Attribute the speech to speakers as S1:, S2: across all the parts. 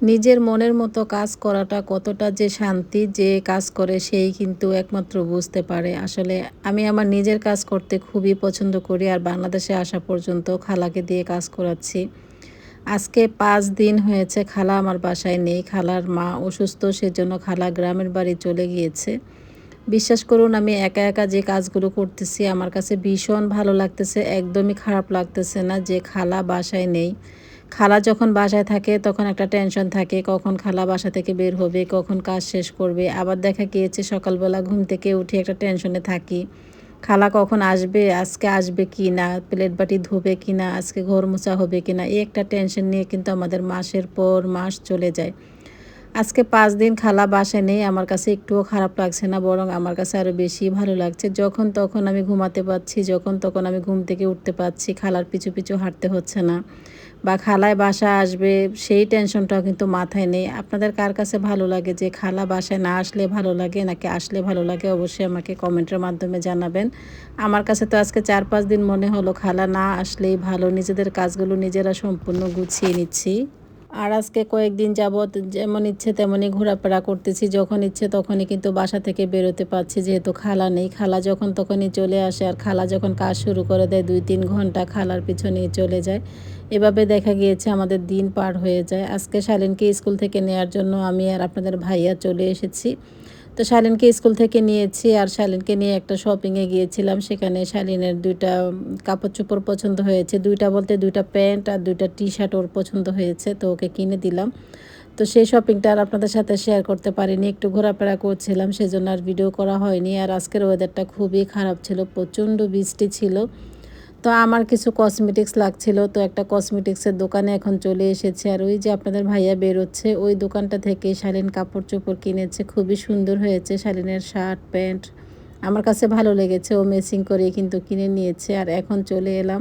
S1: নিজের মনের মতো কাজ করাটা কতটা যে শান্তি যে কাজ করে সেই কিন্তু একমাত্র বুঝতে পারে। আসলে আমি আমার নিজের কাজ করতে খুবই পছন্দ করি আর বাংলাদেশে আসা পর্যন্ত খালাকে দিয়ে কাজ করাচ্ছি। আজকে পাঁচ দিন হয়েছে খালা আমার বাসায় নেই। খালার মা অসুস্থ, সেজন্য খালা গ্রামের বাড়ি চলে গিয়েছে। বিশ্বাস করুন, আমি একা একা যে কাজগুলো করতেছি, আমার কাছে ভীষণ ভালো লাগতেছে। একদমই খারাপ লাগতেছে না যে খালা বাসায় নেই। খালা যখন বাসায় থাকে, তখন একটা টেনশন থাকে, কখন খালা বাসা থেকে বের হবে, কখন কাজ শেষ করবে। আবার দেখা গিয়েছে, সকালবেলা ঘুম থেকে উঠে একটা টেনশনে থাকি। খালা কখন আসবে, আজকে আসবে কি না, প্লেট বাটি ধোবে কি না, আজকে ঘর মোছা হবে কি না, এই একটা টেনশন নিয়ে কিন্তু আমাদের মাসের পর মাস চলে যায়। আজকে পাঁচ দিন খালা বাসে নেই, আমার কাছে একটুও খারাপ লাগছে না, বরং আমার কাছে আরও বেশি ভালো লাগছে। যখন তখন আমি ঘুমাতে পারছি, যখন তখন আমি ঘুম থেকে উঠতে পারছি, খালার পিছু পিছু হাঁটতে হচ্ছে না। বা খালায় বাসা আসবে, সেই টেনশনটাও কিন্তু মাথায় নেই। আপনাদের কার কাছে ভালো লাগে যে খালা বাসায় না আসলে ভালো লাগে, নাকি আসলে ভালো লাগে? অবশ্যই আমাকে কমেন্টের মাধ্যমে জানাবেন। আমার কাছে তো আজকে চার পাঁচ দিন মনে হলো, খালা না আসলেই ভালো, নিজেদের কাজগুলো নিজেরা সম্পূর্ণ গুছিয়ে নিচ্ছি। আর আজকে কয়েকদিন যাবৎ যেমন ইচ্ছে তেমনই ঘোরাফেরা করতেছি, যখন ইচ্ছে তখনই কিন্তু বাসা থেকে বেরোতে পারছি, যেহেতু খালা নেই। খালা যখন তখনই চলে আসে আর খালা যখন কাজ শুরু করে দেয়, দুই তিন ঘণ্টা খালার পিছনেই চলে যায়। এভাবে দেখা গিয়েছে আমাদের দিন পার হয়ে যায়। আজকে শালিনকে স্কুল থেকে নেওয়ার জন্য আমি আর আপনাদের ভাইয়া চলে এসেছি। তো শালিনকে স্কুল থেকে নিয়েছি আর শালিনকে নিয়ে একটা শপিংয়ে গিয়েছিলাম। সেখানে শালিনের দুইটা কাপড় চোপড় পছন্দ হয়েছে। দুইটা বলতে দুইটা প্যান্ট আর দুইটা টি শার্ট ওর পছন্দ হয়েছে, তো ওকে কিনে দিলাম। তো সেই শপিংটা আর আপনাদের সাথে শেয়ার করতে পারিনি, একটু ঘোরাফেরা করছিলাম, সেজন্য আর ভিডিও করা হয়নি। আর আজকের ওয়েদারটা খুবই খারাপ ছিল, প্রচণ্ড বৃষ্টি ছিল। তো আমার কিছু কসমেটিক্স লাগছিল, তো একটা কসমেটিক্সের দোকানে এখন চলে এসেছে। আর ওই যে আপনাদের ভাইয়া বেরোচ্ছে, ওই দোকানটা থেকে শালীন কাপড় চোপড় কিনেছে, খুবই সুন্দর হয়েছে শালীনের শার্ট, প্যান্ট। আমার কাছে ভালো লেগেছে, ও মেসিং করে কিন্তু কিনে নিয়েছে। আর এখন চলে এলাম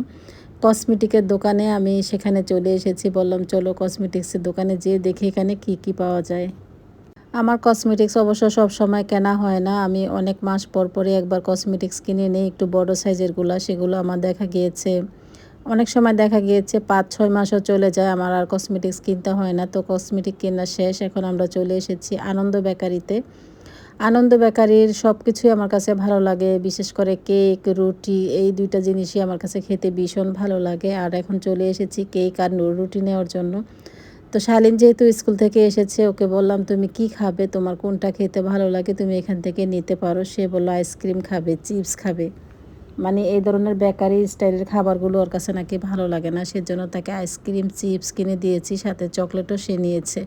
S1: কসমেটিকের দোকানে, আমি সেখানে চলে এসেছি, বললাম, চলো কসমেটিক্সের দোকানে যেয়ে দেখি এখানে কি কি পাওয়া যায়। আমার কসমেটিক্স অবশ্য সব সময় কেনা হয় না। আমি অনেক মাস পর পরে একবার কসমেটিক্স কিনে নিই, একটু বড় সাইজেরগুলো সেগুলো আমার দেখা গিয়েছে। অনেক সময় দেখা গিয়েছে পাঁচ, ছয় মাসও চলে যায়, আমার আর কসমেটিক্স কিনতে হয় না। তো কসমেটিক কেনা শেষ, এখন আমরা চলে এসেছি আনন্দ বেকারিতে। আনন্দ বেকারির সব কিছুই আমার কাছে ভালো লাগে, বিশেষ করে কেক রুটি, এই দুইটা জিনিসই আমার কাছে খেতে ভীষণ ভালো লাগে। আর এখন চলে এসেছি কেক আর রুটি নেওয়ার জন্য। তো শালিন যেহেতু স্কুল থেকে এসেছে, ওকে বললাম, তুমি কি খাবে? তোমার কোনটা খেতে ভালো লাগে? তুমি এখান থেকে নিতে পারো। সে বলল আইসক্রিম খাবে চিপস খাবে। মানে এই ধরনের বেকারি স্টাইলের খাবারগুলো ওর কাছে নাকি ভালো লাগে না। সেজন্য তাকে আইসক্রিম চিপস কিনে দিয়েছি, সাথে চকলেটও সে নিয়েছে।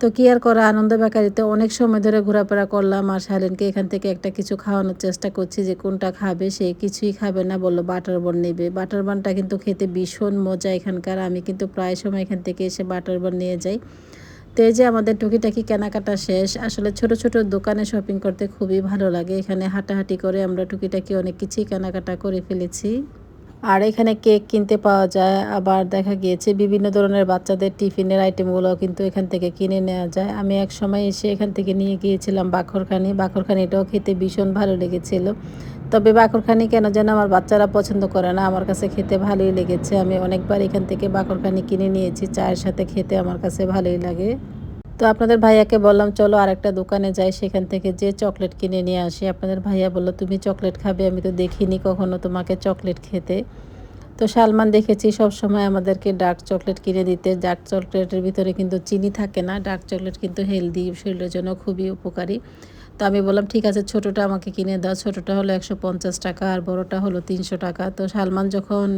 S1: তো কি আর করা? আনন্দ বেকারিতে অনেক সময় ধরে ঘোরাফেরা করলাম আর শালিনকে এখান থেকে একটা কিছু খাওয়ানোর চেষ্টা করছি যে কোনটা খাবে, সে কিছুই খাবে না। বলল, বাটার বন নেবে। বাটার বনটা কিন্তু খেতে ভীষণ মজা এখানকার। আমি কিন্তু প্রায় সময় এখান থেকে এসে বাটার বন নিয়ে যাই। তো এই যে আমাদের টুকিটাকি কেনাকাটা শেষ, আসলে ছোট ছোট দোকানে শপিং করতে খুবই ভালো লাগে। এখানে হাঁটাহাঁটি করে আমরা টুকিটাকি অনেক কিছুই কেনাকাটা করে ফেলেছি। আর এখানে কেক কিনতে পাওয়া যায়, আবার দেখা গিয়েছে বিভিন্ন ধরনের বাচ্চাদের টিফিনের আইটেমগুলো কিন্তু এখান থেকে কিনে নেওয়া যায়। আমি এক সময় এসে এখান থেকে নিয়ে গিয়েছিলাম বাখরখানি। বাখরখানিটাও খেতে ভীষণ ভালো লেগেছিল। তবে বাখরখানি কেন যেন আমার বাচ্চারা পছন্দ করে না, আমার কাছে খেতে ভালোই লেগেছে। আমি অনেকবার এখান থেকে বাখরখানি কিনে নিয়েছি, চায়ের সাথে খেতে আমার কাছে ভালোই লাগে। তো আপনাদের ভাইয়াকে বললাম, চলো আরেকটা দোকানে যাই, সেখান থেকে যে চকলেট কিনে নিয়ে আসি। আপনাদের ভাইয়া বলল, তুমি চকলেট খাবে, আমি তো দেখিনি কখনো তোমাকে চকলেট খেতে। তো সালমান দেখেছি, সব সময় আমাদেরকে ডার্ক চকলেট কিনে দিতে। ডার্ক চকলেটের ভিতরে কিন্তু চিনি থাকে না, ডার্ক চকলেট কিন্তু হেলদি, শরীরের জন্য খুবই উপকারী। তো আমি বললাম, ঠিক আছে, ছোটোটা আমাকে কিনে দাও। ছোটোটা হলো একশো পঞ্চাশ টাকা আর বড়োটা হলো তিনশো টাকা। তো সালমান যখন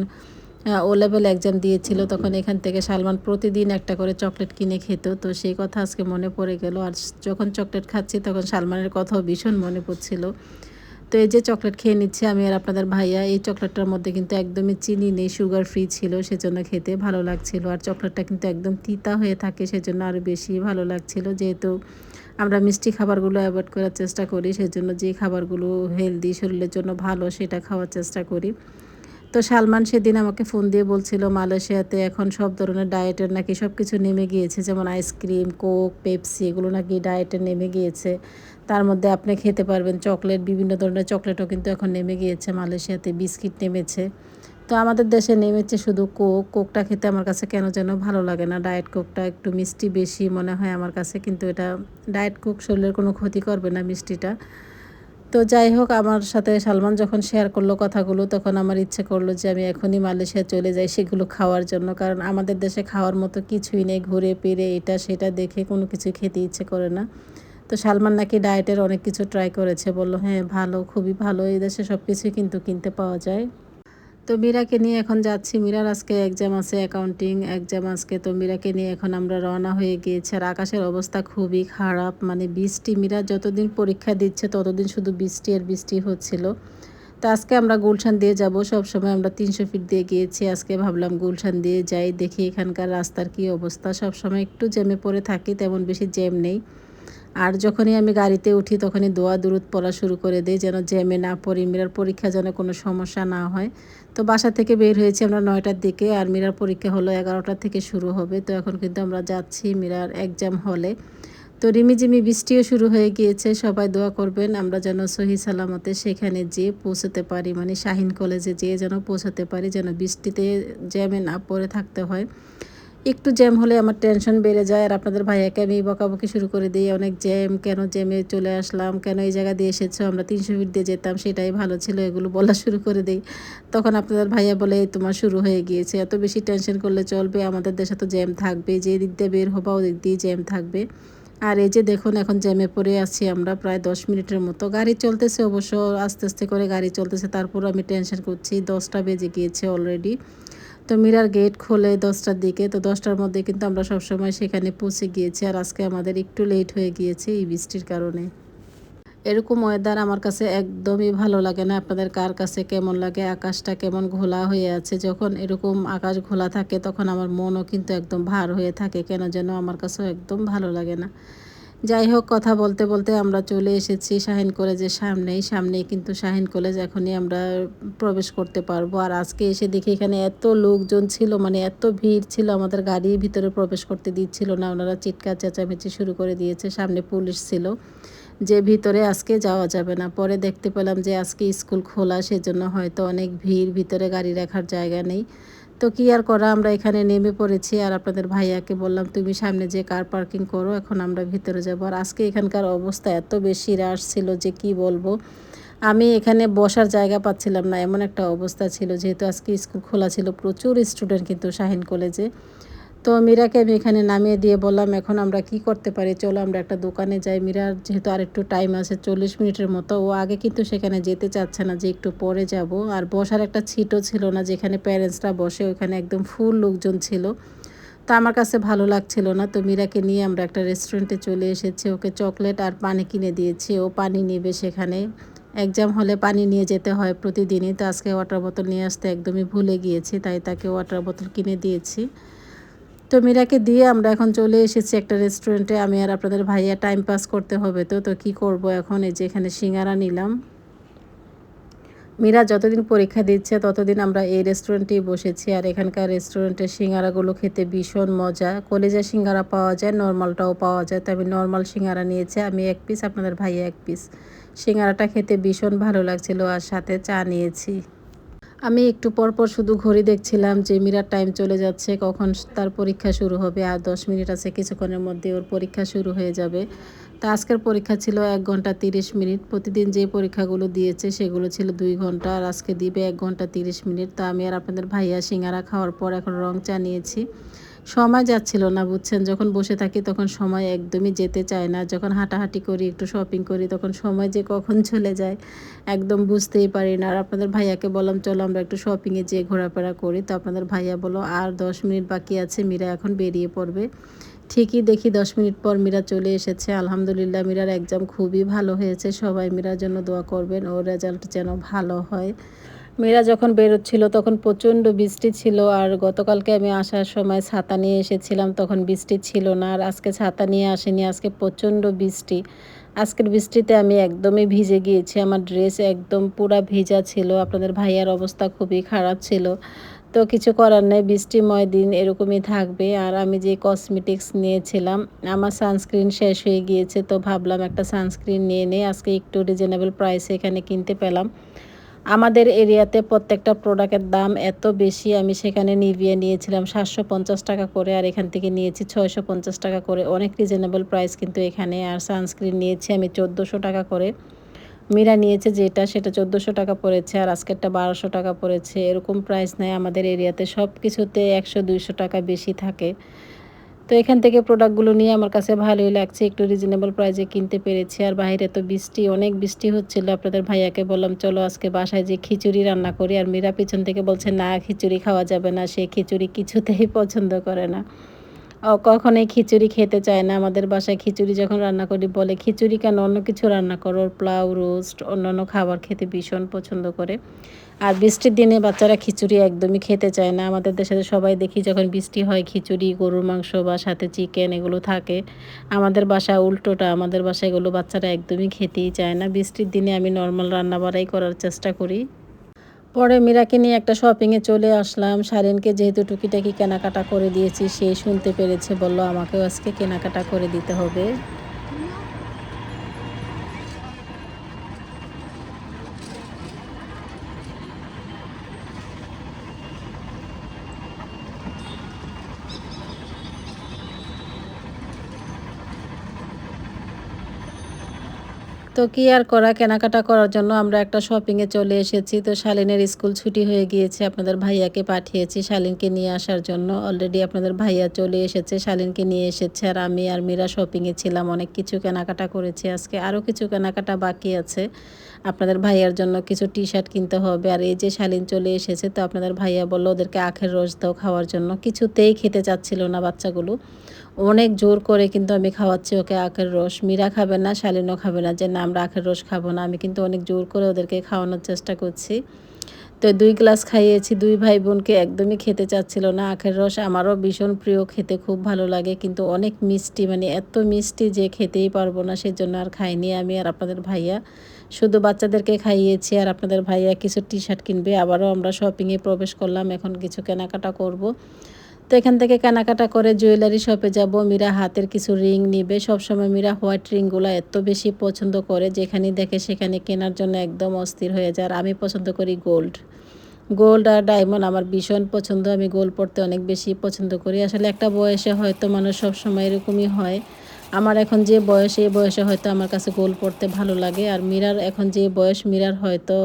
S1: ও লেভেল এক্সাম দিয়েছিল, তখন এখান থেকে সালমান প্রতিদিন একটা করে চকলেট কিনে খেত। তো সেই কথা আজকে মনে পড়ে গেল। আর যখন চকলেট খাচ্ছি, তখন সালমানের কথাও ভীষণ মনে পড়ছিল। তো এই যে চকলেট খেয়ে নিচ্ছে আমি আর আপনাদের ভাইয়া, এই চকলেটটার মধ্যে কিন্তু একদমই চিনি নেই সুগার ফ্রি ছিল, সেজন্য খেতে ভালো লাগছিল। আর চকলেটটা কিন্তু একদম তিতা হয়ে থাকে, সেজন্য আরও বেশি ভালো লাগছিল। যেহেতু আমরা মিষ্টি খাবারগুলো অ্যাভয়েড করার চেষ্টা করি, সেজন্য যে খাবারগুলো হেলদি শরীরের জন্য ভালো, সেটা খাওয়ার চেষ্টা করি। তো সালমান সেদিন আমাকে ফোন দিয়ে বলছিল, মালয়েশিয়াতে এখন সব ধরনের ডায়েটের নাকি সব কিছু নেমে গিয়েছে, যেমন আইসক্রিম, কোক, পেপসি, এগুলো নাকি ডায়েটে নেমে গিয়েছে। তার মধ্যে আপনি খেতে পারবেন চকলেট, বিভিন্ন ধরনের চকলেটও কিন্তু এখন নেমে গিয়েছে, মালয়েশিয়াতে বিস্কিট নেমেছে। তো আমাদের দেশে নেমেছে শুধু কোক, কোকটা খেতে আমার কাছে কেন যেন ভালো লাগে না। ডায়েট কোকটা একটু মিষ্টি বেশি মনে হয় আমার কাছে, কিন্তু এটা ডায়েট কোক শরীরের কোনো ক্ষতি করবে না মিষ্টিটা। তো যাই হোক, আমার সাথে সালমান যখন শেয়ার করল কথাগুলো, তখন আমার ইচ্ছে করল যে আমি এখনই মালয়েশিয়া চলে যাই সেগুলো খাওয়ার জন্য। কারণ আমাদের দেশে খাওয়ার মতো কিছুই নেই, ঘুরে ফিরে এটা সেটা দেখে কোনো কিছু খেতে ইচ্ছে করে না। তো সালমান নাকি ডায়েটের অনেক কিছু ট্রাই করেছে, বলল হ্যাঁ ভালো, খুবই ভালো, এই দেশে সব কিছুই কিন্তু কিনতে পাওয়া যায়। তো মীরাকে নিয়ে এখন যাচ্ছি। মীরার আজকে এক্সাম আছে অ্যাকাউন্টিং এক্সাম আজকে। তো মীরাকে নিয়ে এখন আমরা রওনা হয়ে গিয়েছি। আর আকাশের অবস্থা খুবই খারাপ। মানে বৃষ্টি, মীরা যতদিন পরীক্ষা দিচ্ছে, ততদিন শুধু বৃষ্টি আর বৃষ্টি হচ্ছিল। তো আজকে আমরা গুলশান দিয়ে যাব। সব সময় আমরা তিনশো ফিট দিয়ে গিয়েছি। আজকে ভাবলাম গুলশান দিয়ে যাই, দেখি এখানকার রাস্তার কি অবস্থা। সব সময় একটু জ্যামে পড়ে থাকি, তেমন বেশি জ্যাম নেই। আর যখনই আমি গাড়িতে উঠি, তখনই দোয়া দূরত পড়া শুরু করে দিই, যেন জ্যামে না পড়ি। মীরার পরীক্ষা যেন কোনো সমস্যা না হয়। তো বাসা থেকে বের হয়েছি আমরা নয়টার দিকে আর মীরার পরীক্ষা হলো এগারোটার থেকে শুরু হবে। তো এখন কিন্তু আমরা যাচ্ছি মীরার এক্সাম হলে তো রিমিঝিমি বৃষ্টিও শুরু হয়ে গিয়েছে, সবাই দোয়া করবেন আমরা যেন সহি সালামতে সেখানে যেয়ে পৌঁছতে পারি মানে শাহিন কলেজে যেয়ে যেন পৌঁছাতে পারি, যেন বৃষ্টিতে জ্যামে না পড়ে থাকতে হয়। একটু জ্যাম হলে আমার টেনশন বেড়ে যায় আর আপনাদের ভাইয়াকে আমি বকাবকি শুরু করে দিই। অনেক জ্যাম, কেন জ্যামে চলে আসলাম, কেন এই জায়গা দিয়ে এসেছ? আমরা তিনশো ফিট দিয়ে যেতাম, সেটাই ভালো ছিল, এগুলো বলা শুরু করে দিই। তখন আপনাদের ভাইয়া বলে তোমার শুরু হয়ে গিয়েছে, এত বেশি টেনশন করলে চলবে, আমাদের দেশে তো জ্যাম থাকবে, যে দিক দিয়ে বের হবা, ওদিক দিয়ে জ্যাম থাকবে। আর এই যে দেখুন, এখন জ্যামে পড়ে আছি আমরা প্রায় দশ মিনিটের মতো। গাড়ি চলতেছে অবশ্য, আস্তে আস্তে করে গাড়ি চলতেছে, তারপর আমি টেনশন করছি, দশটা বেজে গিয়েছে অলরেডি তো মিরার গেট খোলে দশটার দিকে, তো দশটার মধ্যে কিন্তু আমরা সবসময় সেখানে পৌঁছে গিয়েছি। আর আজকে আমাদের একটু লেট হয়ে গিয়েছে এই বৃষ্টির কারণে। এরকম ওয়েদার আমার কাছে একদমই ভালো লাগে না। আপনাদের কার কাছে কেমন লাগে? আকাশটা কেমন ঘোলা হয়ে আছে? যখন এরকম আকাশ ঘোলা থাকে, তখন আমার মনও কিন্তু একদম ভার হয়ে থাকে। কেন যেন আমার কাছেও একদম ভালো লাগে না। যাই হোক, কথা বলতে বলতে আমরা চলে এসেছি শাহিন কলেজের সামনেই। সামনেই কিন্তু শাহিন কলেজ এখনই আমরা প্রবেশ করতে পারব। আর আজকে এসে দেখি এখানে এত লোকজন ছিল মানে এত ভিড় ছিল, আমাদের গাড়ির ভিতরে প্রবেশ করতে দিচ্ছিল না। ওনারা চিৎকার চেঁচামেচি শুরু করে দিয়েছে, সামনে পুলিশ ছিল, যে ভিতরে আজকে যাওয়া যাবে না। পরে দেখতে পেলাম যে আজকে স্কুল খোলা, সেজন্য হয়তো অনেক ভিড়, ভিতরে গাড়ি রাখার জায়গা নেই। তো কি আর করা? আমরা এখানে নেমে পড়েছি আর আপনাদের ভাইয়াকে বললাম, তুমি সামনে যে কার পার্কিং করো, এখন আমরা ভিতরে যাব। আর আজকে এখানকার অবস্থা এত বেশি রাশ ছিল যে কি বলব? আমি এখানে বসার জায়গা পাচ্ছিলাম না, এমন একটা অবস্থা ছিল। যেহেতু আজকে স্কুল খোলা ছিল, প্রচুর স্টুডেন্ট কিন্তু শাহিন কলেজে। তো মীরাকে আমি এখানে নামিয়ে দিয়ে বললাম, এখন আমরা কি করতে পারি? চলো আমরা একটা দোকানে যাই। মীরার যেহেতু আর একটু টাইম আছে, চল্লিশ মিনিটের মতো। ও আগে কিন্তু সেখানে যেতে চাচ্ছে না যে একটু পরে যাব। আর বসার একটা ছিটও ছিল না, যেখানে প্যারেন্টসরা বসে ওখানে একদম ফুল লোকজন ছিল। তা আমার কাছে ভালো লাগছিল না। তো মীরাকে নিয়ে আমরা একটা রেস্টুরেন্টে চলে এসেছি। ওকে চকলেট আর পানি কিনে দিয়েছি। ও পানি নেবে সেখানে। এক্সাম হলে পানি নিয়ে যেতে হয় প্রতিদিনই। তো আজকে ওয়াটার বোতল নিয়ে আসতে একদমই ভুলে গিয়েছি, তাই তাকে ওয়াটার বোতল কিনে দিয়েছি। তো মীরাকে দিয়ে আমরা এখন চলে এসেছি একটা রেস্টুরেন্টে আমি আর আপনাদের ভাইয়া টাইম পাস করতে হবে তো তো কী করব এখন? এই যে এখানে সিঙ্গারা নিলাম। মীরা যতদিন পরীক্ষা দিচ্ছে ততদিন আমরা এই রেস্টুরেন্টেই বসেছি। আর এখানকার রেস্টুরেন্টের সিঙ্গারাগুলো খেতে ভীষণ মজা। কলেজা সিঙ্গারা পাওয়া যায়, নর্মালটাও পাওয়া যায়। তো আমি নর্মাল সিঙ্গারা নিয়েছি আমি এক পিস আপনাদের ভাইয়া এক পিস সিঙ্গারাটা খেতে ভীষণ ভালো লাগছিল। আর সাথে চা নিয়েছি। আমি একটু পরপর শুধু ঘড়ি দেখছিলাম যে মিরার টাইম চলে যাচ্ছে, কখন তার পরীক্ষা শুরু হবে আর দশ মিনিট আছে কিছুক্ষণের মধ্যে ওর পরীক্ষা শুরু হয়ে যাবে। তা আজকের পরীক্ষা ছিল এক ঘণ্টা তিরিশ মিনিট, প্রতিদিন যে পরীক্ষাগুলো দিয়েছে সেগুলো ছিল দুই ঘণ্টা আর আজকে দিবে এক ঘণ্টা তিরিশ মিনিট। তা আমি আর আপনাদের ভাইয়া সিঙ্গারা খাওয়ার পর এখন রং চা নিয়েছি। সময় যাচ্ছিল না, বুঝছেন? যখন বসে থাকি তখন সময় একদমই যেতে চায় না। যখন হাঁটাহাঁটি করি, একটু শপিং করি, তখন সময় যে কখন চলে যায় একদম বুঝতেই পারি না। আর আপনাদের ভাইয়াকে বললাম, চলো আমরা একটু শপিংয়ে যেয়ে ঘোরাফেরা করি। তো আপনাদের ভাইয়া বলো আর দশ মিনিট বাকি আছে, মীরা এখন বেরিয়ে পড়বে। ঠিকই দেখি দশ মিনিট পর মীরা চলে এসেছে। আলহামদুলিল্লাহ, মীরার এক্সাম খুবই ভালো হয়েছে। সবাই মীরার জন্য দোয়া করবেন, ওর রেজাল্ট যেন ভালো হয়। মেয়েরা যখন বেরোচ্ছিল, তখন প্রচণ্ড বৃষ্টি ছিল আর গতকালকে আমি আসার সময় ছাতা নিয়ে এসেছিলাম, তখন বৃষ্টি ছিল না আর আজকে ছাতা নিয়ে আসেনি, আজকে প্রচণ্ড বৃষ্টি। আজকের বৃষ্টিতে আমি একদমই ভিজে গিয়েছি, আমার ড্রেস একদম পুরা ভিজা ছিল, আপনাদের ভাইয়ার অবস্থা খুবই খারাপ ছিল। তো কিছু করার নেই, বৃষ্টিময় দিন এরকমই থাকবে আর আমি যে কসমেটিক্স নিয়েছিলাম, আমার সানস্ক্রিন শেষ হয়ে গিয়েছে, তো ভাবলাম একটা সানস্ক্রিন নিয়ে নেই, আজকে একটু রিজনেবল প্রাইসে এখানে কিনতে পেলাম। আমাদের এরিয়াতে প্রত্যেকটা প্রোডাক্টের দাম এত বেশি, আমি সেখানে নিভিয়ে নিয়েছিলাম সাতশো পঞ্চাশ টাকা করে আর এখান থেকে নিয়েছি ছয়শো পঞ্চাশ টাকা করে। অনেক রিজনেবল প্রাইস কিন্তু এখানে। আর সানস্ক্রিন নিয়েছি আমি চোদ্দোশো টাকা করে। মীরা নিয়েছে যেটা, সেটা চোদ্দোশো টাকা পড়েছে আর আজকেরটা বারোশো টাকা পড়েছে। এরকম প্রাইস নেয় আমাদের এরিয়াতে। সব কিছুতে একশো দুইশো টাকা বেশি থাকে। তো এখান থেকে প্রোডাক্টগুলো নিয়ে আমার কাছে ভালোই লাগছে। একটু রিজনেবল প্রাইসে কিনতে পেরেছি। আর বাইরে তো বৃষ্টি, অনেক বৃষ্টি হচ্ছিল। আপনাদের ভাইয়াকে বললাম, চলো আজকে বাসায় যে খিচুড়ি রান্না করি। আর মীরা পিছন থেকে বলছে, না, খিচুড়ি খাওয়া যাবে না। সে খিচুড়ি কিছুতেই পছন্দ করে না। কখনোই খিচুড়ি খেতে চায় না। আমাদের বাসায় খিচুড়ি যখন রান্না করি, বলে, খিচুড়ি কেন? অন্য কিছু রান্না করো। পোলাও, রোস্ট, অন্যান্য খাবার খেতে ভীষণ পছন্দ করে। আর বৃষ্টির দিনে বাচ্চারা খিচুড়ি একদমই খেতে চায় না। আমাদের দেশে সবাই দেখি যখন বৃষ্টি হয়, খিচুড়ি, গরুর মাংস বা সাথে চিকেন এগুলো থাকে। আমাদের বাসায় উল্টোটা, আমাদের বাসায় এগুলো বাচ্চারা একদমই খেতেই চায় না। বৃষ্টির দিনে আমি নর্মাল রান্না বাড়াই করার চেষ্টা করি। পরে মীরাকে নিয়ে একটা শপিংয়ে চলে আসলাম। সারিনকে যেহেতু টুকিটাকি কেনাকাটা করে দিয়েছি, সে শুনতে পেরেছে, বলল, আমাকেও আজকে কেনাকাটা করে দিতে হবে। তো কি আর করা? কেনাকাটা করার জন্য আমরা একটা শপিংয়ে চলে এসেছি। তো শালিনের স্কুল ছুটি হয়ে গিয়েছে। আপনাদের ভাইয়াকে পাঠিয়েছি শালিনকে নিয়ে আসার জন্য। অলরেডি আপনাদের ভাইয়া চলে এসেছে, শালিনকে নিয়ে এসেছে আর আমি আর মীরা শপিংয়ে ছিলাম। অনেক কিছু কেনাকাটা করেছি। আজকে আরও কিছু কেনাকাটা বাকি আছে। আপনাদের ভাইয়ার জন্য কিছু টি শার্ট কিনতে হবে। আর এই যে শালিন চলে এসেছে, তো আপনাদের ভাইয়া বলল, ওদেরকে আখের রস দাও খাওয়ার জন্য। কিছুতেই খেতে চাচ্ছিল না বাচ্চাগুলো। অনেক জোর করে কিন্তু আমি খাওয়াচ্ছি ওকে আখের রস। মীরা খাবে না, শালিনও খাবে না যে, না, আমরা আখের রস খাব না। আমি কিন্তু অনেক জোর করে ওদেরকে খাওয়ানোর চেষ্টা করছি। তো দুই গ্লাস খাইয়েছি। দুই ভাই বোনকে একদমই খেতে চাচ্ছিল না। আখের রস আমারও ভীষণ প্রিয়, খেতে খুব ভালো লাগে। কিন্তু অনেক মিষ্টি মানে এত মিষ্টি যে খেতেই পারব না সেই জন্য আর খাইনি আমি আর আপনাদের ভাইয়া। শুধু বাচ্চাদেরকে খাইয়েছি আর আপনাদের ভাইয়া কিছু টি শার্ট কিনবে। আবারও আমরা শপিংয়ে প্রবেশ করলাম। এখন কিছু কেনাকাটা করব। তো এখান থেকে কেনাকাটা করে জুয়েলারি শপে যাব। মীরা হাতের কিছু রিং নিবে। সবসময় মীরা হোয়াইট রিংগুলো এত বেশি পছন্দ করে যেখানে দেখে সেখানে কেনার জন্য একদম অস্থির হয়ে যায়। আর আমি পছন্দ করি গোল্ড গোল্ড আর ডায়মন্ড আমার ভীষণ পছন্দ। আমি গোল্ড পড়তে অনেক বেশি পছন্দ করি। আসলে একটা বয়সে হয়তো মানুষ সবসময় এরকমই হয়। আমার এখন যে বয়স, এই বয়সে হয়তো আমার কাছে গোল পড়তে ভালো লাগে। আর মীরার এখন যে বয়স, মীরার হয়তো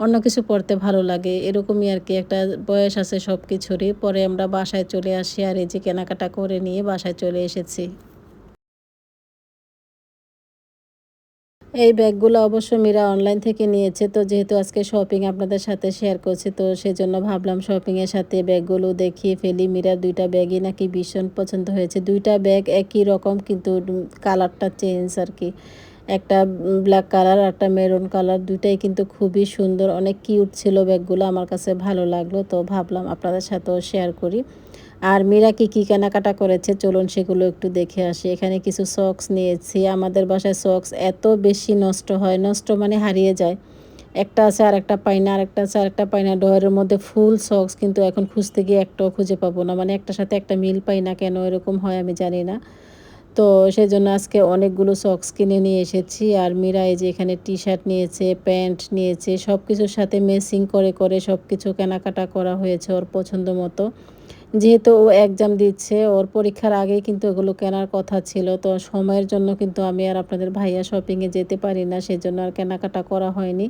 S1: অন্য কিছু পড়তে ভালো লাগে, এরকমই আর কি। একটা বয়স আছে সব কিছুরই পরে আমরা বাসায় চলে আসি আর এই যে কেনাকাটা করে নিয়ে বাসায় চলে এসেছি। এই ব্যাগগুলো অবশ্য মীরা অনলাইন থেকে নিয়েছে, তো যেহেতু আজকে শপিং আপনাদের সাথে শেয়ার করছি, তো সেজন্য ভাবলাম শপিংয়ের সাথে ব্যাগগুলো দেখিয়ে ফেলি। মীরার দুইটা ব্যাগই নাকি ভীষণ পছন্দ হয়েছে। দুইটা ব্যাগ একই রকম, কিন্তু কালারটা চেঞ্জ আর কি। একটা ব্ল্যাক কালার একটা মেরুন কালার দুইটাই কিন্তু খুবই সুন্দর। অনেক কিউট ছিল ব্যাগগুলো আমার কাছে ভালো লাগল। তো ভাবলাম আপনাদের সাথেও শেয়ার করি। আর মীরা কি, কী কেনাকাটা করেছে? চলুন সেগুলো একটু দেখে আসি। এখানে কিছু সক্স নিয়েছি। আমাদের বাসায় সক্স এত বেশি নষ্ট হয়, নষ্ট মানে হারিয়ে যায়। একটা আছে আর একটা পাই না, আরেকটা আছে, আরেকটা পাই না। ডয়ের মধ্যে ফুল সক্স কিন্তু এখন খুঁজতে গিয়ে একটাও খুঁজে পাবো না। মানে একটার সাথে একটা মিল পাই না কেন? এরকম হয়, আমি জানি না। তো সেই জন্য আজকে অনেকগুলো সক্স কিনে নিয়ে এসেছি। আর মীরা এই যে এখানে টি শার্ট নিয়েছে, প্যান্ট নিয়েছে সব কিছুর সাথে মেসিং করে করে সব কিছু কেনাকাটা করা হয়েছে ওর পছন্দ মতো। যেহেতু ও এক্সাম দিচ্ছে, ওর পরীক্ষার আগেই কিন্তু এগুলো কেনার কথা ছিল। তো সময়ের জন্য কিন্তু আমি আর আপনাদের ভাইয়া শপিংয়ে যেতে পারি না, সেজন্য আর কেনাকাটা করা হয়নি।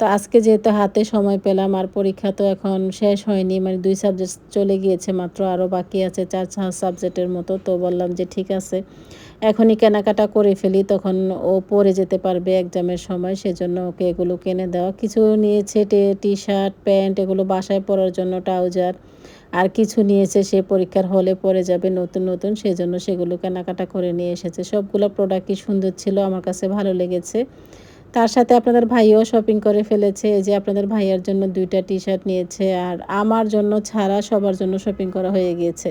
S1: তো আজকে যেহেতু হাতে সময় পেলাম, আর পরীক্ষা তো এখন শেষ হয়নি মানে দুই সাবজেক্ট চলে গিয়েছে মাত্র আরও বাকি আছে চার চার সাবজেক্টের মতো, তো বললাম যে ঠিক আছে। এখনই কেনাকাটা করে ফেলি, তখন ও পরে যেতে পারবে এক্সামের সময়, সেজন্য ওকে এগুলো কিনে দেওয়া। কিছু নিয়েছে টি শার্ট প্যান্ট, এগুলো বাসায় পরার জন্য ট্রাউজার, আর কিছু নিয়েছে সে পরীক্ষার হলে পরে যাবে নতুন নতুন, সেজন্য সেগুলো কেনাকাটা করে নিয়ে এসেছে। সবগুলো প্রোডাক্টই সুন্দর ছিল, আমার কাছে ভালো লেগেছে। তার সাথে আপনাদের ভাইও শপিং করে ফেলেছে। যে আপনাদের ভাইয়ের জন্য দুইটা টি শার্ট নিয়েছে আর আমার জন্য ছাড়া সবার জন্য শপিং করা হয়ে গিয়েছে।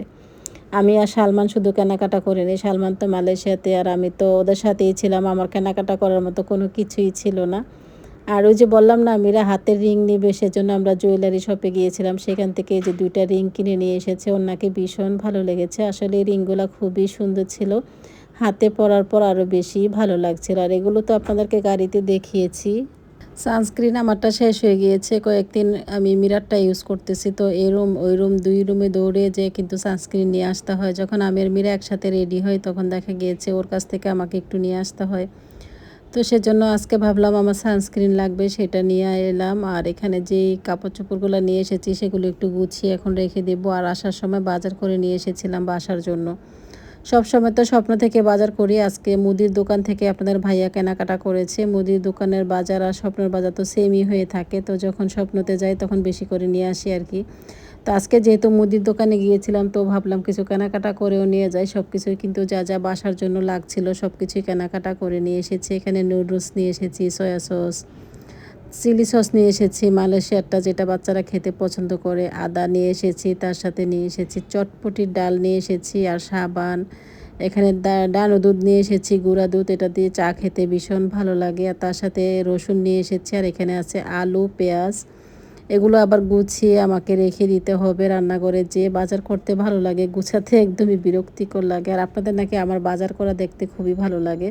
S1: আমি আর সালমান শুধু কেনাকাটা করিনি। সালমান তো মালয়েশিয়াতে আর আমি তো ওদের সাথেই ছিলাম। আমার কেনাকাটা করার মতো কোনো কিছুই ছিল না। আর ওই যে বললাম না, মীরা হাতের রিং নিবে, সেজন্য আমরা জুয়েলারি শপে গিয়েছিলাম। সেখান থেকে যে দুইটা রিং কিনে নিয়ে এসেছে। ওনাকে ভীষণ ভালো লেগেছে। আসলে এই রিংগুলো খুবই সুন্দর ছিল। হাতে পরার পর আরও বেশি ভালো লাগছিল আর এগুলো তো আপনাদেরকে গাড়িতে দেখিয়েছি। সানস্ক্রিন আমারটা শেষ হয়ে গিয়েছে। কয়েকদিন আমি মিরারটা ইউজ করতেছি। তো এই রুম ওই রুম দুই রুমে দৌড়ে যে কিন্তু সানস্ক্রিন নিয়ে আসতে হয়। যখন আমের মিরা একসাথে রেডি হয়, তখন দেখা গিয়েছে ওর কাছ থেকে আমাকে একটু নিয়ে আসতে হয়। তো সেজন্য আজকে ভাবলাম আমার সানস্ক্রিন লাগবে, সেটা নিয়ে এলাম। আর এখানে যেই কাপড় চোপড়গুলো নিয়ে এসেছি, সেগুলো একটু গুছিয়ে এখন রেখে দেবো। আর আসার সময় বাজার করে নিয়ে এসেছিলাম বাসার জন্য। সব সময় তো স্বপ্ন থেকে বাজার করি। আজকে মুদির দোকান থেকে আপনাদের ভাইয়া কেনাকাটা করেছে। মুদির দোকানের বাজার আর স্বপ্নের বাজার তো সেমই হয়ে থাকে। তো যখন স্বপ্নতে যাই তখন বেশি করে নিয়ে আসি আর কি। তো আজকে যেহেতু মুদির দোকানে গিয়েছিলাম তো ভাবলাম কিছু কেনাকাটা করেও নিয়ে যাই। সব কিছুই কিন্তু যা যা বাসার জন্য লাগছিল সব কিছুই কেনাকাটা করে নিয়ে এসেছি। এখানে নুডলস নিয়ে এসেছি সয়া সস চিলি সস নিয়ে এসেছি, মালয়েশিয়ারটা যেটা বাচ্চারা খেতে পছন্দ করে, আদা নিয়ে এসেছি, তার সাথে নিয়ে এসেছি, চটপটির ডাল নিয়ে এসেছি আর সাবান, এখানে ডানো দুধ নিয়ে এসেছি, গুঁড়া দুধ, এটা দিয়ে চা খেতে ভীষণ ভালো লাগে, আর তার সাথে রসুন নিয়ে এসেছি, আর এখানে আছে আলু, পেঁয়াজ, এগুলো আবার গুছিয়ে আমাকে রেখে দিতে হবে রান্নাঘরে, যে বাজার করতে ভালো লাগে, গুছাতে একদমই বিরক্তিকর লাগে, আর আপনাদের নাকি আমার বাজার করা দেখতে খুবই ভালো লাগে।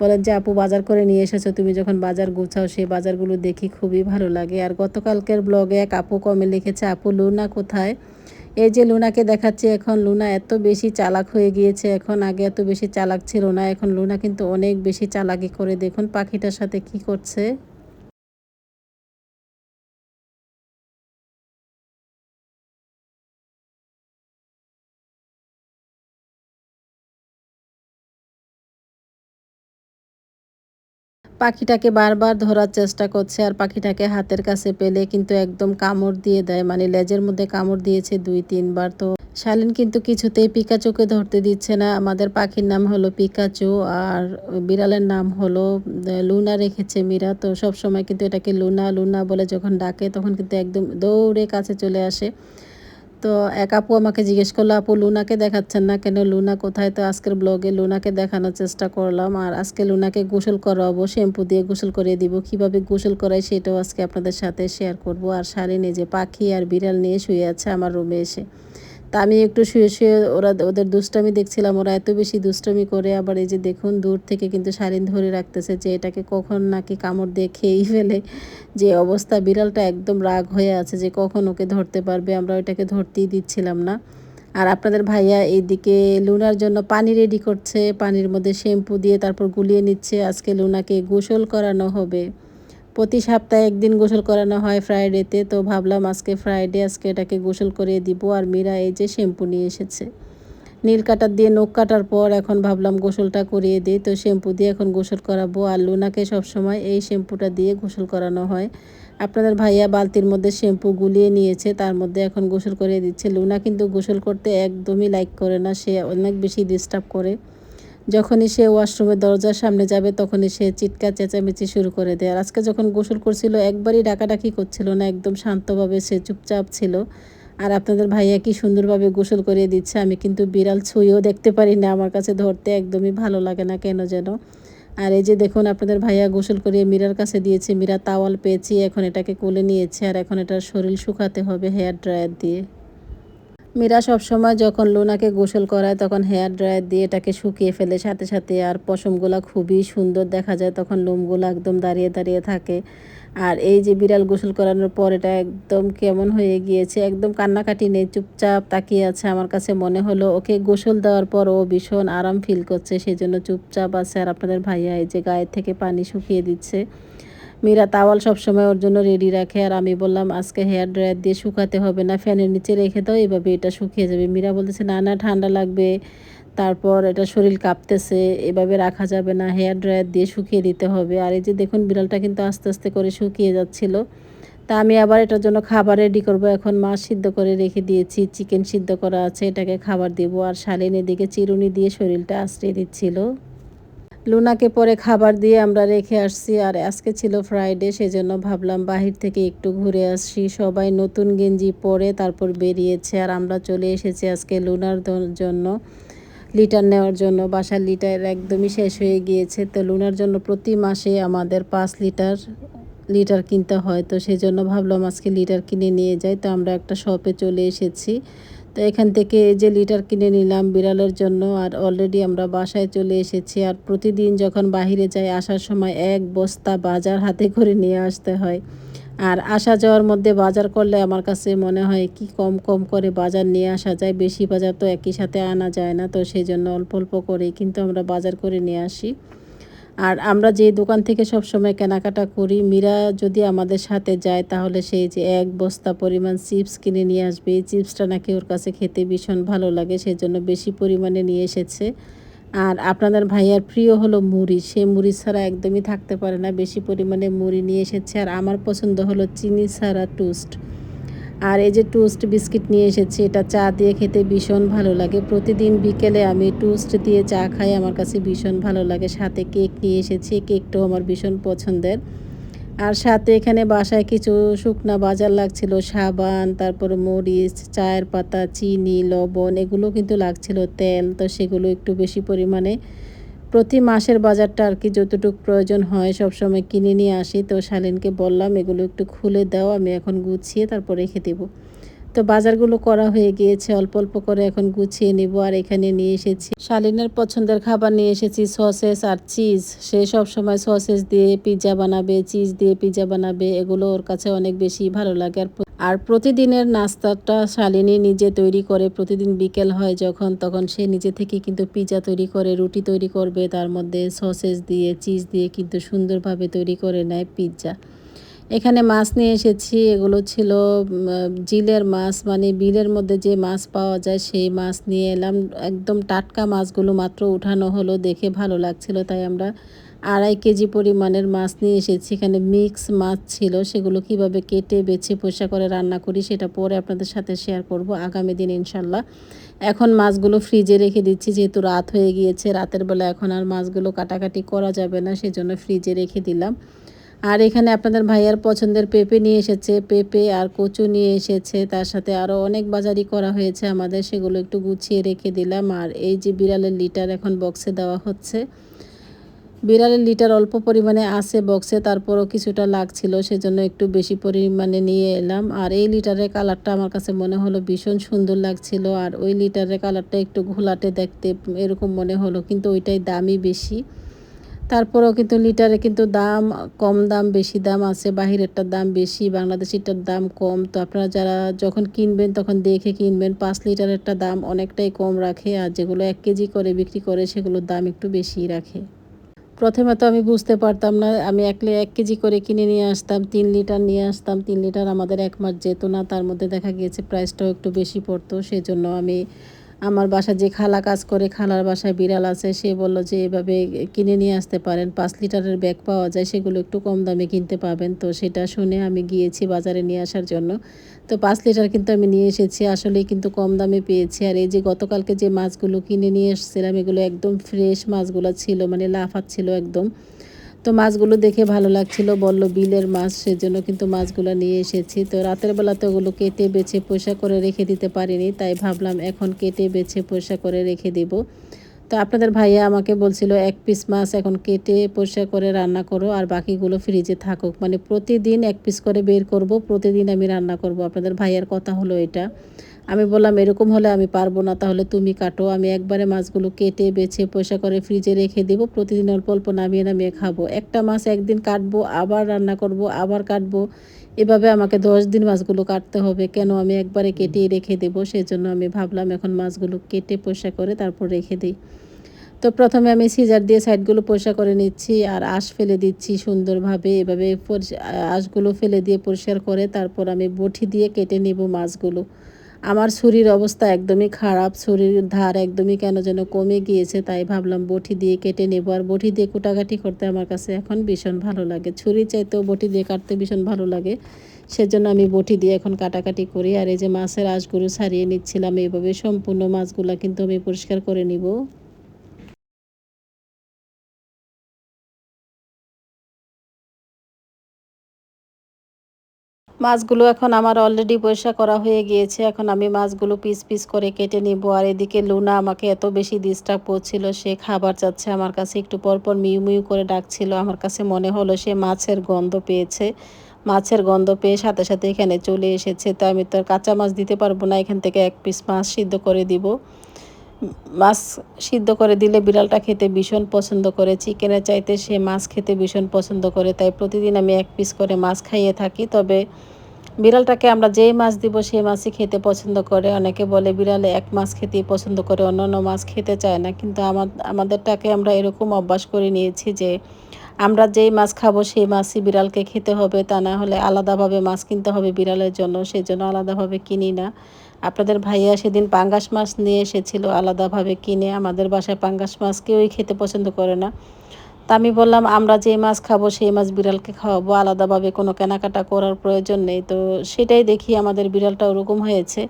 S1: বলেন যে, আপু, বাজার করে নিয়ে এসেছ, তুমি যখন বাজার গুছাও, সেই বাজারগুলো দেখি খুবই ভালো লাগে। আর গতকালকের ব্লগে এক আপু কমে লিখেছে, আপু, লুনা কোথায়? এই যে লুনাকে দেখাচ্ছি এখন, লুনা এত বেশি চালাক হয়ে গিয়েছে এখন, আগে এত বেশি চালাক ছিল না, এখন লুনা কিন্তু অনেক বেশি চালাকি করে। দেখুন পাখিটার সাথে কি করছে। পাখিটাকে বারবার ধরার চেষ্টা করছে আর পাখিটাকে হাতের কাছে পেলে কিন্তু একদম কামড় দিয়ে দেয়। মানে লেজের মধ্যে কামড় দিয়েছে দুই, তিনবার। তো শালিন কিন্তু কিছুতেই পিকাচুকে ধরতে দিচ্ছে না। আমাদের পাখির নাম হলো পিকাচু আর বিড়ালের নাম হলো লুনা রেখেছে মীরা। তো সব সময় কিন্তু এটাকে লুনা লুনা বলে যখন ডাকে তখন কিন্তু একদম দৌড়ে কাছে চলে আসে। তো এক আপু আমাকে জিজ্ঞেস করল, আপু, লুনাকে দেখাচ্ছেন না কেন? লুনা কোথায়? তো আজকের ব্লগে লুনাকে দেখানোর চেষ্টা করলাম। আর আজকে লুনাকে গোসল করাবো, শ্যাম্পু দিয়ে গোসল করিয়ে দিব। কীভাবে গোসল করাই সেটাও আজকে আপনাদের সাথে শেয়ার করব। আর শাড়ি নিয়ে যে পাখি আর বিড়াল নিয়ে শুয়ে আছে আমার রুমে এসে। তা আমি একটু শুয়ে শুয়ে ওরা, ওদের দুষ্টামি দেখছিলাম, ওরা এত বেশি দুষ্টামি করে আবার এই যে দেখুন দূর থেকে কিন্তু সারিন ধরে রাখতেছে যে এটাকে কখন নাকি কামড় দিয়ে খেয়েই ফেলে। যে অবস্থা বিড়ালটা একদম রাগ হয়ে আছে যে কখন ওকে ধরতে পারবে, আমরা ওইটাকে ধরতেই দিচ্ছিলাম না। আর আপনাদের ভাইয়া এইদিকে লুনার জন্য পানি রেডি করছে, পানির মধ্যে শ্যাম্পু দিয়ে তারপর গুলিয়ে নিচ্ছে। আজকে লুনাকে গোসল করানো হবে। প্রতি সপ্তাহে একদিন গোসল করানো হয় ফ্রাইডেতে, তো ভাবলাম আজকে ফ্রাইডে, আজকে এটাকে গোসল করিয়ে দিব। আর মীরা এই যে শ্যাম্পু নিয়ে এসেছে। নীল কাটার দিয়ে নখ কাটার পর এখন ভাবলাম গোসলটা করিয়ে দিই। তো শ্যাম্পু দিয়ে এখন গোসল করাবো। আর লুনাকে সবসময় এই শ্যাম্পুটা দিয়ে গোসল করানো হয়। আপনাদের ভাইয়া বালতির মধ্যে শ্যাম্পু গুলিয়ে নিয়েছে, তার মধ্যে এখন গোসল করিয়ে দিচ্ছে। লুনা কিন্তু গোসল করতে একদমই লাইক করে না, সে অনেক বেশি ডিস্টার্ব করে। যখনই সে ওয়াশরুমের দরজার সামনে যাবে, তখনই সে চিৎকার, চেঁচামেচি শুরু করে দেয়। আর আজকে যখন গোসল করছিল, একবারই ডাকাডাকি করছিল না, একদম শান্তভাবে সে চুপচাপ ছিল। আর আপনাদের ভাইয়া কি সুন্দরভাবে গোসল করিয়ে দিচ্ছে, আমি কিন্তু বিড়াল ছুঁয়েও দেখতে পারি না। আমার কাছে ধরতে একদমই ভালো লাগে না কেন যেন। আর এই যে দেখুন, আপনাদের ভাইয়া গোসল করিয়ে মীরার কাছে দিয়েছে। মীরা তাওয়াল পেয়েছি, এখন এটাকে কোলে নিয়েছে। আর এখন এটার শরীর শুকাতে হবে হেয়ার ড্রায়ার দিয়ে। মীরা সবসময় যখন লুনাকে গোসল করায়, তখন হেয়ার ড্রায়ার দিয়ে এটাকে শুকিয়ে ফেলে। সাথে সাথে আর পশমগুলা খুবই সুন্দর দেখা যায়, তখন লোমগুলো একদম দাঁড়িয়ে দাঁড়িয়ে থাকে। আর এই যে বিড়াল গোসল করানোর পর এটা একদম কেমন হয়ে গিয়েছে, একদম কান্নাকাটি নেই, চুপচাপ তাকিয়ে আছে আমার কাছে মনে হলো, ওকে গোসল দেওয়ার পর ও ভীষণ আরাম ফিল করছে সেই জন্য চুপচাপ আছে। আর আপনাদের ভাইয়া এই যে গায়ের থেকে পানি শুকিয়ে দিচ্ছে। মীরা তাওয়াল সবসময় ওর জন্য রেডি রাখে। আর আমি বললাম, আজকে হেয়ার ড্রায়ার দিয়ে শুকাতে হবে না, ফ্যানের নিচে রেখে দাও, এভাবে এটা শুকিয়ে যাবে। মীরা বলতেছে, না না, ঠান্ডা লাগবে। তারপর এটা শরীর কাঁপতেছে, এভাবে রাখা যাবে না হেয়ার ড্রায়ার দিয়ে শুকিয়ে দিতে হবে। আর এই যে দেখুন, বিড়ালটা কিন্তু আস্তে আস্তে করে শুকিয়ে যাচ্ছিল। তা আমি আবার এটার জন্য খাবার রেডি করব। এখন মাছ সিদ্ধ করে রেখে দিয়েছি চিকেন সিদ্ধ করা আছে, এটাকে খাবার দিব। আর শালিন এদিকে চিরুনি দিয়ে শরীরটা আশ্রয় দিচ্ছিল। লুনাকে পরে খাবার দিয়ে আমরা রেখে আসছি, আর আজকে ছিল ফ্রাইডে সেজন্য ভাবলাম বাহির থেকে একটু ঘুরে আসছি সবাই নতুন গেঞ্জি পরে তারপর বেরিয়েছে, আর আমরা চলে এসেছি আজকে লুনার জন্য, লিটার নেওয়ার জন্য। বাসার লিটার একদমই শেষ হয়ে গিয়েছে, তো লুনার জন্য প্রতি মাসে আমাদের পাঁচ লিটার লিটার কিনতে হয়, তো সেই জন্য ভাবলাম আজকে লিটার কিনে নিয়ে যাই। তো আমরা একটা শপে চলে এসেছি। তো এখান থেকে যে লিটার কিনে নিলাম বিড়ালের জন্য আর অলরেডি আমরা বাসায় চলে এসেছি। আর প্রতিদিন যখন বাহিরে যাই, আসার সময় এক বস্তা বাজার হাতে করে নিয়ে আসতে হয়। আর আসা যাওয়ার মধ্যে বাজার করলে আমার কাছে মনে হয় কি কম কম করে বাজার নিয়ে আসা যায়, বেশি বাজার তো একই সাথে আনা যায় না। তো সেই জন্য অল্প অল্প করেই কিন্তু আমরা বাজার করে নিয়ে আসি। আর আমরা যে দোকান থেকে সব সময় কেনাকাটা করি, মীরা যদি আমাদের সাথে যায় তাহলে সেই যে এক বস্তা পরিমাণ চিপস কিনে নিয়ে আসবে, এই চিপসটা নাকি ওর কাছে খেতে ভীষণ ভালো লাগে সেই জন্য বেশি পরিমাণে নিয়ে এসেছে। আর আপনাদের ভাইয়ার প্রিয় হলো মুড়ি, সে মুড়ি ছাড়া একদমই থাকতে পারে না, বেশি পরিমাণে মুড়ি নিয়ে এসেছে। আর আমার পছন্দ হলো চিনি ছাড়া টোস্ট আর এই যে টোস্ট বিস্কিট নিয়ে এসেছি, এটা চা দিয়ে খেতে ভীষণ ভালো লাগে। প্রতিদিন বিকেলে আমি টোস্ট দিয়ে চা খাই, আমার কাছে ভীষণ ভালো লাগে। সাথে কেক নিয়ে এসেছি কেকটাও আমার ভীষণ পছন্দের। আর সাথে এখানে বাসায় কিছু শুকনা বাজার লাগছিল, সাবান, তারপর মরিচ, চায়ের পাতা, চিনি, লবণ, এগুলো কিন্তু লাগছিল তেল, তো সেগুলো একটু বেশি পরিমাণে প্রতি মাসের বাজারটা আর কি যতটুকু প্রয়োজন হয় সব সময় কিনে নিয়ে আসি। তো শালিনকে বললাম, এগুলো একটু খুলে দাও, আমি এখন গুছিয়ে তারপর রেখে দেবো। তো বাজারগুলো করা হয়ে গিয়েছে, অল্প অল্প করে এখন গুছিয়ে নিব। আর এখানে নিয়ে এসেছি শালিনের পছন্দের খাবার নিয়ে এসেছি, সসেস আর চিজ। সে সব সময় সসেস দিয়ে পিৎজা বানাবে, চিজ দিয়ে পিৎজা বানাবে, এগুলো ওর কাছে অনেক বেশি ভালো লাগে। আর আর প্রতিদিনের নাস্তাটা শালিনী নিজে তৈরি করে, প্রতিদিন বিকেল হয় যখন, তখন সে নিজে থেকে কিন্তু পিৎজা তৈরি করে, রুটি তৈরি করবে। তার মধ্যে সসেস দিয়ে, চিজ দিয়ে কিন্তু সুন্দরভাবে তৈরি করে নেয় পিৎজা এখানে মাছ নিয়ে এসেছি। এগুলো ছিল জিলের মাছ মানে বিলের মধ্যে যে মাছ পাওয়া যায় সেই মাছ নিয়ে এলাম। একদম টাটকা মাছগুলো মাত্র উঠানো হলো। দেখে ভালো লাগছিল, তাই আমরা আড়াই কেজি পরিমাণের মাছ নিয়ে এসেছি। এখানে মিক্স মাছ ছিল, সেগুলো কীভাবে কেটে, বেছে, পোষা করে রান্না করি সেটা পরে আপনাদের সাথে শেয়ার করব আগামী দিন ইনশাল্লাহ। এখন মাছগুলো ফ্রিজে রেখে দিচ্ছি, যেহেতু রাত হয়ে গিয়েছে, রাতের বেলা এখন আর মাছগুলো কাটাকাটি করা যাবে না, সেজন্য ফ্রিজে রেখে দিলাম। আর এখানে আপনাদের ভাইয়ার পছন্দের পেঁপে নিয়ে এসেছে, পেঁপে আর কচু নিয়ে এসেছে, তার সাথে আরও অনেক বাজারই করা হয়েছে আমাদের, সেগুলো একটু গুছিয়ে রেখে দিলাম। আর এই যে বিড়ালের লিটার এখন বক্সে দেওয়া হচ্ছে। বিড়ালের লিটার অল্প পরিমাণে আছে বক্সে, তারপরও কিছুটা লাগছিল, সেজন্য একটু বেশি পরিমাণে নিয়ে এলাম। আর এই লিটারের কালারটা আমার কাছে মনে হলো ভীষণ সুন্দর লাগছিল, আর ওই লিটারের কালারটা একটু ঘোলাটে দেখতে এরকম মনে হলো, কিন্তু ওইটাই দামই বেশি। তারপরেও কিন্তু লিটারে কিন্তু দাম, কম দাম, বেশি দাম আছে বাহিরেরটার দাম বেশি, বাংলাদেশিটার দাম কম। তো আপনারা যারা যখন কিনবেন তখন দেখে কিনবেন, পাঁচ লিটারেরটা দাম অনেকটাই কম রাখে, আর যেগুলো এক কেজি করে বিক্রি করে সেগুলোর দাম একটু বেশি রাখে। প্রথমে তো আমি বুঝতে পারতাম না, আমি একলে এক কেজি করে কিনে নিয়ে আসতাম, তিন লিটার নিয়ে আসতাম, তিন লিটার আমাদের এক মাস যেত না, তার মধ্যে দেখা গিয়েছে প্রাইসটাও একটু বেশি পড়তো, সেজন্য আমি আমার বাসা যে খালা কাজ করে, খালার বাসায় বিড়াল আছে, সে বলল যে এভাবে কিনে নিয়ে আসতে পারেন, পাঁচ লিটারের ব্যাগ পাওয়া যায়, সেগুলো একটু কম দামে কিনতে পাবেন, তো সেটা শুনে আমি গিয়েছি বাজারে নিয়ে আসার জন্য। তো পাঁচ লিটার কিন্তু আমি নিয়ে এসেছি, আসলেই কিন্তু কম দামে পেয়েছি। আর এই যে গতকালকে যে মাছগুলো কিনে নিয়ে এসেছিলাম, এগুলো একদম ফ্রেশ মাছগুলো ছিল মানে লাফাচ্ছিল একদম। তো মাছগুলো দেখে ভালো লাগছিল, বলল বিলের মাছ, সেজন্য কিন্তু মাছগুলো নিয়ে এসেছি। তো রাতের বেলা তো ওগুলো কেটে বেছে পয়সা করে রেখে দিতে পারিনি, তাই ভাবলাম এখন কেটে বেছে পয়সা করে রেখে দিব। তো আপনাদের ভাইয়া আমাকে বলছিল, এক পিস মাছ এখন কেটে পরিষ্কার করে রান্না করো আর বাকিগুলো ফ্রিজে থাকুক। মানে প্রতিদিন এক পিস করে বের করব, প্রতিদিন আমি রান্না করব। আপনাদের ভাইয়ার কথা হলো এটা। আমি বললাম, এরকম হলে আমি পারব না, তাহলে তুমি কাটো। আমি একবারে মাছগুলো কেটে, বেছে পয়সা করে ফ্রিজে রেখে দেবো। প্রতিদিন অল্প অল্প নামিয়ে নামিয়ে খাব। একটা মাছ একদিন কাটবো, আবার রান্না করব, আবার কাটবো। এভাবে আমাকে দশ দিন মাছগুলো কাটতে হবে। কেন আমি একবারে কেটে রেখে দেবো? সেজন্য আমি ভাবলাম এখন মাছগুলো কেটে পয়সা করে তারপর রেখে দিই। তো প্রথমে আমি সিজার দিয়ে সাইডগুলো পরিষ্কার করে নিচ্ছি আর আঁশ ফেলে দিচ্ছি সুন্দরভাবে। এভাবে আঁশগুলো ফেলে দিয়ে পরিষ্কার করে তারপর আমি বটি দিয়ে কেটে নেব মাছগুলো। আমার শরীর অবস্থা একদমই খারাপ, শরীর ধার একদমই কেন যেন কমে গিয়েছে, তাই ভাবলাম বটি দিয়ে কেটে নেব। আর বটি দিয়ে কুটাকাটি করতে আমার কাছে এখন ভীষণ ভালো লাগে। ছুরি চাইতেও বটি দিয়ে কাটতে ভীষণ ভালো লাগে। সেজন্য আমি বটি দিয়ে এখন কাটাকাটি করি। আর এই যে মাছের আঁশগুলো সারিয়ে নিচ্ছিলাম, এইভাবে সম্পূর্ণ মাছগুলো কিন্তু আমি পরিষ্কার করে নিব। মাছগুলো এখন আমার অলরেডি পয়সা করা হয়ে গিয়েছে। এখন আমি মাছগুলো পিস পিস করে কেটে নিব। আর এদিকে লুনা আমাকে এত বেশি ডিস্টার্ব করছিল, সে খাবার চাচ্ছে আমার কাছে। একটু পরপর মিউ মিউ করে ডাকছিল। আমার কাছে মনে হলো সে মাছের গন্ধ পেয়েছে। মাছের গন্ধ পেয়ে সাথে সাথে এখানে চলে এসেছে। তো আমি তো কাঁচা মাছ দিতে পারব না। এখান থেকে এক পিস মাছ সিদ্ধ করে দিব। মাছ সিদ্ধ করে দিলে বিড়ালটা খেতে ভীষণ পছন্দ করে। চিকেনের চাইতে সে মাছ খেতে ভীষণ পছন্দ করে, তাই প্রতিদিন আমি এক পিস করে মাছ খাইয়ে থাকি। তবে বিড়ালটাকে আমরা যেই মাছ দিব সেই মাছই খেতে পছন্দ করে। অনেকে বলে, বিড়ালে এক মাছ খেতেই পছন্দ করে অন্য অন্য মাছ খেতে চায় না। কিন্তু আমার আমাদেরটাকে আমরা এরকম অভ্যাস করে নিয়েছি যে, আমরা যেই মাছ খাব সেই মাছই বিড়ালকে খেতে হবে। তা না হলে আলাদাভাবে মাছ কিনতে হবে বিড়ালের জন্য সেই জন্য আলাদাভাবে কিনি না। আপনাদের ভাইয়া সেদিন পাঙ্গাস মাছ নিয়ে এসেছিল, আলাদাভাবে কিনে। আমাদের বাসায় পাঙ্গাস মাছ কেউই খেতে পছন্দ করে না। তা আমি বললাম, আমরা যে মাছ খাব, সেই মাছ বিড়ালকে খাওয়াবো। আলাদাভাবে কোনো কেনাকাটা করার প্রয়োজন নেই। তো সেটাই দেখি আমাদের বিড়ালটা ওরকম হয়েছে।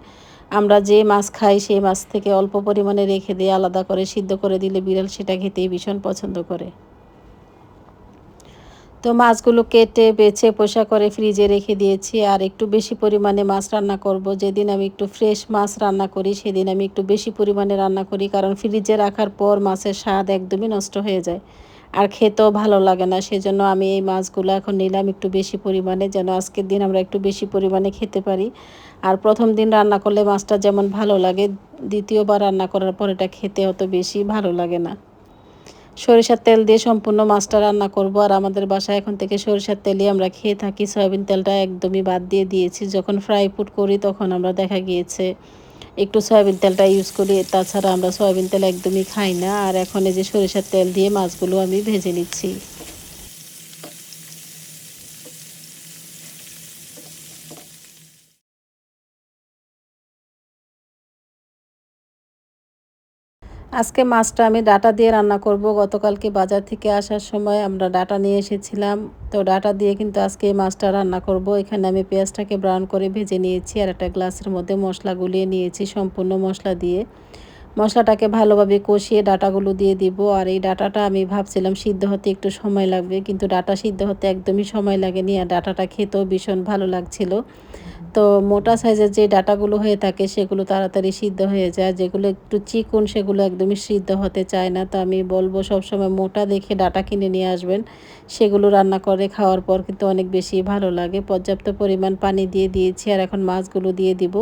S1: আমরা যে মাছ খাই, সেই মাছ থেকে অল্প পরিমাণে রেখে দিয়ে আলাদা করে সিদ্ধ করে দিলে বিড়াল সেটা খেতেই ভীষণ পছন্দ করে। তো মাছগুলো কেটে, বেছে, পোষা করে ফ্রিজে রেখে দিয়েছি। আর একটু বেশি পরিমাণে মাছ রান্না করব। যেদিন আমি একটু ফ্রেশ মাছ রান্না করি, সেদিন আমি একটু বেশি পরিমাণে রান্না করি। কারণ ফ্রিজে রাখার পর মাছের স্বাদ একদমই নষ্ট হয়ে যায়। আর খেতেও ভালো লাগে না। সেজন্য আমি এই মাছগুলো এখন নিলাম একটু বেশি পরিমাণে, যেন আজকের দিন আমরা একটু বেশি পরিমাণে খেতে পারি। আর প্রথম দিন রান্না করলে মাছটা যেমন ভালো লাগে, দ্বিতীয়বার রান্না করার পর এটা খেতে অত বেশি ভালো লাগে না। সরিষার তেল দিয়ে সম্পূর্ণ মাছটা রান্না করব। আর আমাদের বাসায় এখন থেকে সরিষার তেলই আমরা খেয়ে থাকি। সয়াবিন তেলটা একদমই বাদ দিয়ে দিয়েছি। যখন ফ্রাই ফুড করি, তখন আমরা দেখা গিয়েছে একটু সয়াবিন তেলটা ইউজ করি। তাছাড়া আমরা সয়াবিন তেল একদমই খাই না। আর এখন এই যে সরিষার তেল দিয়ে মাছগুলো আমি ভেজে নিচ্ছি। আজকে মাছটা আমি ডাটা দিয়ে রান্না করব। গতকালকে বাজার থেকে আসার সময় আমরা ডাটা নিয়ে এসেছিলাম। তো ডাটা দিয়ে কিন্তু আজকে এই মাছটা রান্না করব। এখানে আমি পেঁয়াজটাকে ব্রাউন করে ভেজে নিয়েছি আর একটা গ্লাসের মধ্যে মশলা গুলিয়ে নিয়েছি সম্পূর্ণ মশলা দিয়ে। মশলাটাকে ভালোভাবে কষিয়ে ডাটাগুলো দিয়ে দিব। আর এই ডাটাটা আমি ভাবছিলাম সিদ্ধ হতে একটু সময় লাগবে, কিন্তু ডাটা সিদ্ধ হতে একদমই সময় লাগেনি আর ডাটাটা খেতেও ভীষণ ভালো লাগছিল। তো মোটা সাইজের যে ডাটাগুলো হয়ে থাকে সেগুলো তাড়াতাড়ি সিদ্ধ হয়ে যায়, যেগুলো একটু চিকন সেগুলো একদমই সিদ্ধ হতে চায় না। তো আমি বলব সবসময় মোটা দেখে ডাটা কিনে নিয়ে আসবেন। সেগুলো রান্না করে খাওয়ার পর কিন্তু অনেক বেশি ভালো লাগে। পর্যাপ্ত পরিমাণ পানি দিয়ে দিয়েছি আর এখন মাছগুলো দিয়ে দিব।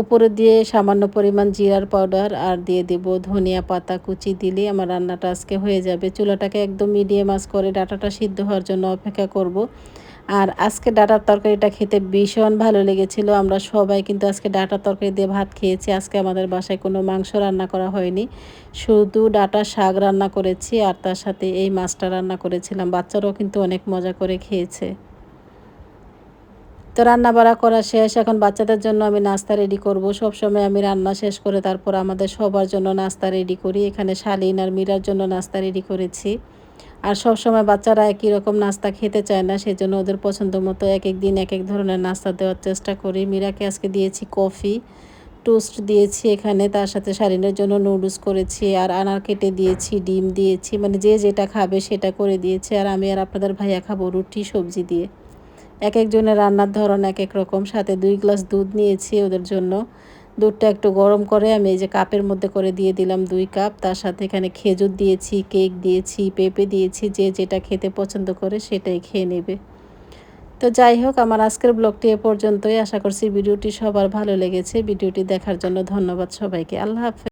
S1: উপরে দিয়ে সামান্য পরিমাণ জিরার পাউডার আর দিয়ে দেব ধনিয়া পাতা কুচি দিলে আমার রান্নাটা আজকে হয়ে যাবে। চুলাটাকে একদম মিডিয়াম আঁচ করে ডাটাটা সিদ্ধ হওয়ার জন্য অপেক্ষা করব। আর আজকে ডাটার তরকারিটা খেতে ভীষণ ভালো লেগেছিল। আমরা সবাই কিন্তু আজকে ডাটার তরকারি দিয়ে ভাত খেয়েছি। আজকে আমাদের বাসায় কোনো মাংস রান্না করা হয়নি। শুধু ডাটা শাক রান্না করেছি আর তার সাথে এই মাছটা রান্না করেছিলাম। বাচ্চারাও কিন্তু অনেক মজা করে খেয়েছে। তো রান্না বাড়া করা শেষ। এখন বাচ্চাদের জন্য আমি নাস্তা রেডি করব। সব সময় আমি রান্না শেষ করে তারপর আমাদের সবার জন্য নাস্তা রেডি করি। এখানে শালিন আর মীরার জন্য নাস্তা রেডি করেছি। আর সব সময় বাচ্চারা একই রকম নাস্তা খেতে চায় না, সেজন্য ওদের পছন্দ মতো এক এক দিন এক এক ধরনের নাস্তা দেওয়ার চেষ্টা করি। মীরাকে আজকে দিয়েছি কফি, টোস্ট দিয়েছি এখানে, তার সাথে শালিনের জন্য নুডলস করেছি, আর আনার কেটে দিয়েছি, ডিম দিয়েছি মানে যে যেটা খাবে সেটা করে দিয়েছি, আর আমি আর আপনাদের ভাইয়া খাব রুটি, সবজি দিয়ে। এক একজনের রান্নার ধরন এক এক রকম, সাথে দুই গ্লাস দুধ নিয়েছি ওদের জন্য। দুধটা একটু গরম করে আমি এই যে কাপের মধ্যে করে দিয়ে দিলাম দুই কাপ। তার সাথে এখানে খেজুর দিয়েছি, কেক দিয়েছি, পেঁপে দিয়েছি, যে যেটা খেতে পছন্দ করে সেটাই খেয়ে নেবে। তো যাই হোক, আমার আজকের ব্লগটি এ পর্যন্তই। আশা করছি ভিডিওটি সবার ভালো লেগেছে। ভিডিওটি দেখার জন্য ধন্যবাদ সবাইকে। আল্লাহ হাফেজ।